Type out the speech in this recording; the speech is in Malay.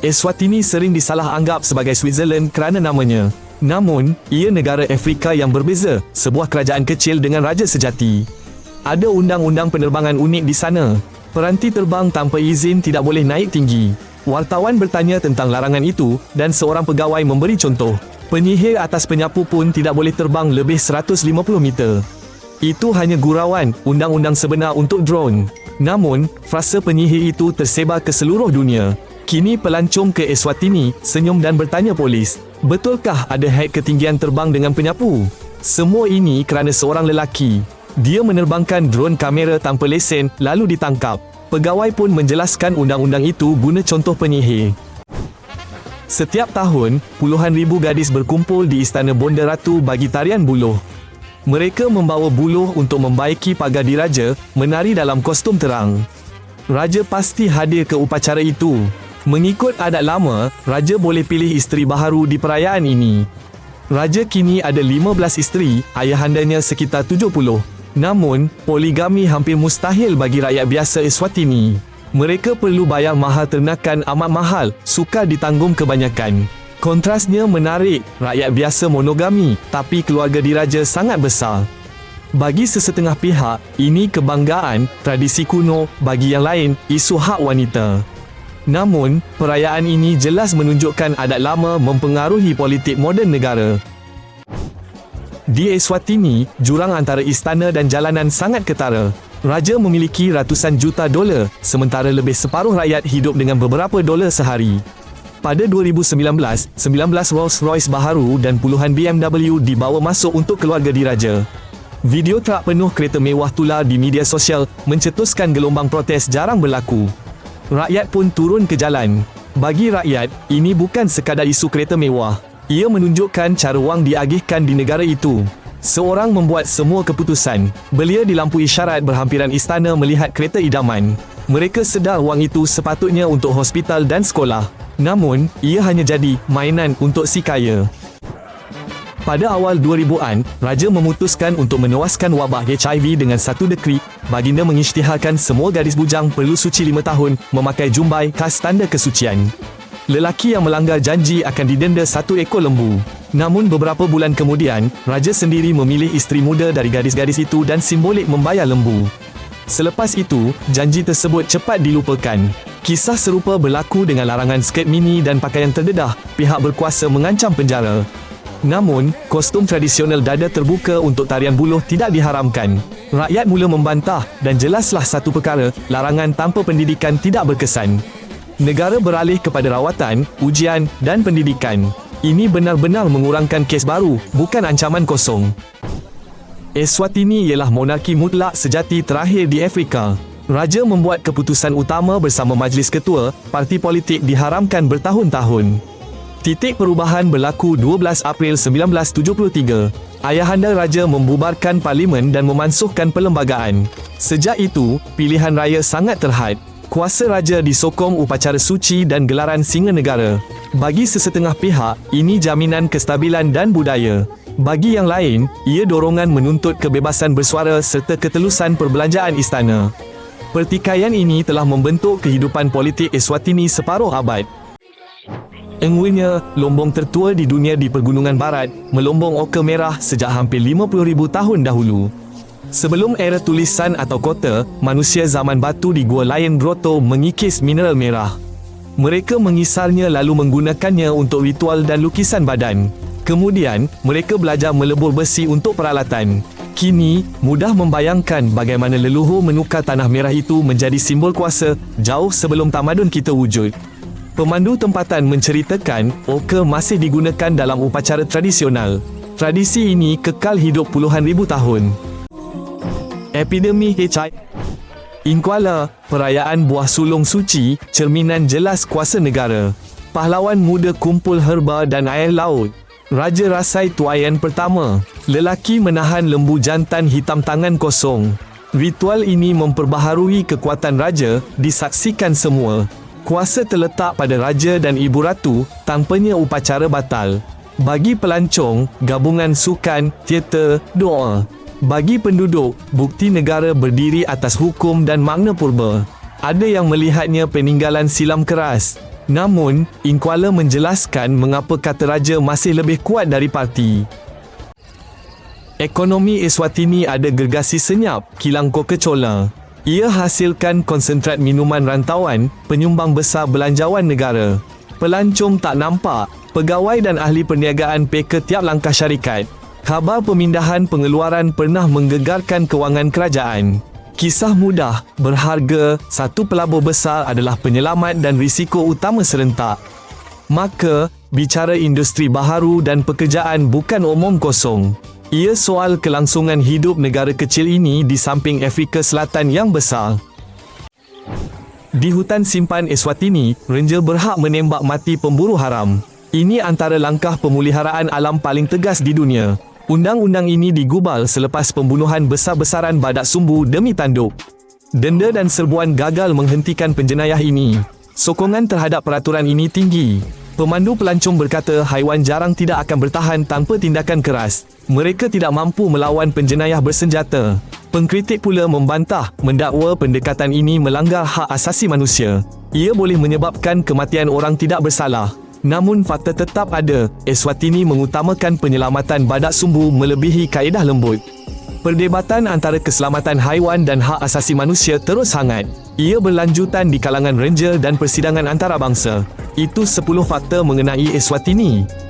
Eswatini sering disalah anggap sebagai Switzerland kerana namanya. Namun, ia negara Afrika yang berbeza, sebuah kerajaan kecil dengan raja sejati. Ada undang-undang penerbangan unik di sana. Peranti terbang tanpa izin tidak boleh naik tinggi. Wartawan bertanya tentang larangan itu dan seorang pegawai memberi contoh. Penyihir atas penyapu pun tidak boleh terbang lebih 150 meter. Itu hanya gurauan undang-undang sebenar untuk drone. Namun, frasa penyihir itu tersebar ke seluruh dunia. Kini pelancong ke Eswatini senyum dan bertanya polis, betulkah ada hack ketinggian terbang dengan penyapu? Semua ini kerana seorang lelaki. Dia menerbangkan drone kamera tanpa lesen lalu ditangkap. Pegawai pun menjelaskan undang-undang itu guna contoh penyihir. Setiap tahun, puluhan ribu gadis berkumpul di Istana Bonda Ratu bagi tarian buluh. Mereka membawa buluh untuk membaiki pagar diraja, menari dalam kostum terang. Raja pasti hadir ke upacara itu. Mengikut adat lama, raja boleh pilih isteri baharu di perayaan ini. Raja kini ada 15 isteri, ayahandanya sekitar 70. Namun, poligami hampir mustahil bagi rakyat biasa Eswatini. Mereka perlu bayar mahal ternakan amat mahal, sukar ditanggung kebanyakan. Kontrasnya menarik, rakyat biasa monogami, tapi keluarga diraja sangat besar. Bagi sesetengah pihak, ini kebanggaan, tradisi kuno, bagi yang lain, isu hak wanita. Namun, perayaan ini jelas menunjukkan adat lama mempengaruhi politik moden negara. Di Eswatini, jurang antara istana dan jalanan sangat ketara. Raja memiliki ratusan juta dolar, sementara lebih separuh rakyat hidup dengan beberapa dolar sehari. Pada 2019, 19 Rolls-Royce baharu dan puluhan BMW dibawa masuk untuk keluarga diraja. Video truk penuh kereta mewah tular di media sosial mencetuskan gelombang protes jarang berlaku. Rakyat pun turun ke jalan. Bagi rakyat, ini bukan sekadar isu kereta mewah. Ia menunjukkan cara wang diagihkan di negara itu. Seorang membuat semua keputusan. Belia di lampu isyarat berhampiran istana melihat kereta idaman. Mereka sedar wang itu sepatutnya untuk hospital dan sekolah. Namun, ia hanya jadi mainan untuk si kaya. Pada awal 2000-an, Raja memutuskan untuk menewaskan wabak HIV dengan satu dekrit. Baginda mengisytiharkan semua gadis bujang perlu suci lima tahun memakai jumbai khas tanda kesucian. Lelaki yang melanggar janji akan didenda satu ekor lembu. Namun beberapa bulan kemudian, Raja sendiri memilih isteri muda dari gadis-gadis itu dan simbolik membayar lembu. Selepas itu, janji tersebut cepat dilupakan. Kisah serupa berlaku dengan larangan skirt mini dan pakaian terdedah. Pihak berkuasa mengancam penjara. Namun, kostum tradisional dada terbuka untuk tarian buluh tidak diharamkan. Rakyat mula membantah dan jelaslah satu perkara, larangan tanpa pendidikan tidak berkesan. Negara beralih kepada rawatan, ujian dan pendidikan. Ini benar-benar mengurangkan kes baru, bukan ancaman kosong. Eswatini ialah monarki mutlak sejati terakhir di Afrika. Raja membuat keputusan utama bersama majlis ketua, parti politik diharamkan bertahun-tahun. Titik perubahan berlaku 12 April 1973. Ayahanda Raja membubarkan parlimen dan memansuhkan perlembagaan. Sejak itu, pilihan raya sangat terhad. Kuasa Raja disokong upacara suci dan gelaran singa negara. Bagi sesetengah pihak, ini jaminan kestabilan dan budaya. Bagi yang lain, ia dorongan menuntut kebebasan bersuara serta ketelusan perbelanjaan istana. Pertikaian ini telah membentuk kehidupan politik Eswatini separuh abad. Engwinya, lombong tertua di dunia di Pergunungan Barat, melombong oka merah sejak hampir 50,000 tahun dahulu. Sebelum era tulisan atau kota, manusia zaman batu di Gua Lion Grotto mengikis mineral merah. Mereka mengisarnya lalu menggunakannya untuk ritual dan lukisan badan. Kemudian, mereka belajar melebur besi untuk peralatan. Kini, mudah membayangkan bagaimana leluhur menukar tanah merah itu menjadi simbol kuasa jauh sebelum tamadun kita wujud. Pemandu tempatan menceritakan oka masih digunakan dalam upacara tradisional. Tradisi ini kekal hidup puluhan ribu tahun. Epidemi HIV Inkuala, perayaan buah sulung suci, cerminan jelas kuasa negara. Pahlawan muda kumpul herba dan air laut. Raja Rasai Tuayan pertama, lelaki menahan lembu jantan hitam tangan kosong. Ritual ini memperbaharui kekuatan raja, disaksikan semua. Kuasa terletak pada raja dan ibu ratu, tanpanya upacara batal. Bagi pelancong, gabungan sukan, teater, doa. Bagi penduduk, bukti negara berdiri atas hukum dan makna purba. Ada yang melihatnya peninggalan silam keras. Namun, Inkuala menjelaskan mengapa kata raja masih lebih kuat dari parti. Ekonomi Eswatini ada gergasi senyap, kilang Coca-Cola. Ia hasilkan konsentrat minuman rantauan, penyumbang besar belanjawan negara. Pelancong tak nampak, pegawai dan ahli perniagaan peka tiap langkah syarikat. Khabar pemindahan pengeluaran pernah menggegarkan kewangan kerajaan. Kisah mudah, berharga, satu pelabur besar adalah penyelamat dan risiko utama serentak. Maka, bicara industri baharu dan pekerjaan bukan omong kosong. Ia soal kelangsungan hidup negara kecil ini di samping Afrika Selatan yang besar. Di hutan simpan Eswatini, ranger berhak menembak mati pemburu haram. Ini antara langkah pemuliharaan alam paling tegas di dunia. Undang-undang ini digubal selepas pembunuhan besar-besaran badak sumbu demi tanduk. Denda dan serbuan gagal menghentikan penjenayah ini. Sokongan terhadap peraturan ini tinggi. Pemandu pelancong berkata haiwan jarang tidak akan bertahan tanpa tindakan keras. Mereka tidak mampu melawan penjenayah bersenjata. Pengkritik pula membantah mendakwa pendekatan ini melanggar hak asasi manusia. Ia boleh menyebabkan kematian orang tidak bersalah. Namun fakta tetap ada, Eswatini mengutamakan penyelamatan badak sumbu melebihi kaedah lembut. Perdebatan antara keselamatan haiwan dan hak asasi manusia terus hangat. Ia berlanjutan di kalangan ranger dan persidangan antarabangsa. Itu 10 fakta mengenai Eswatini.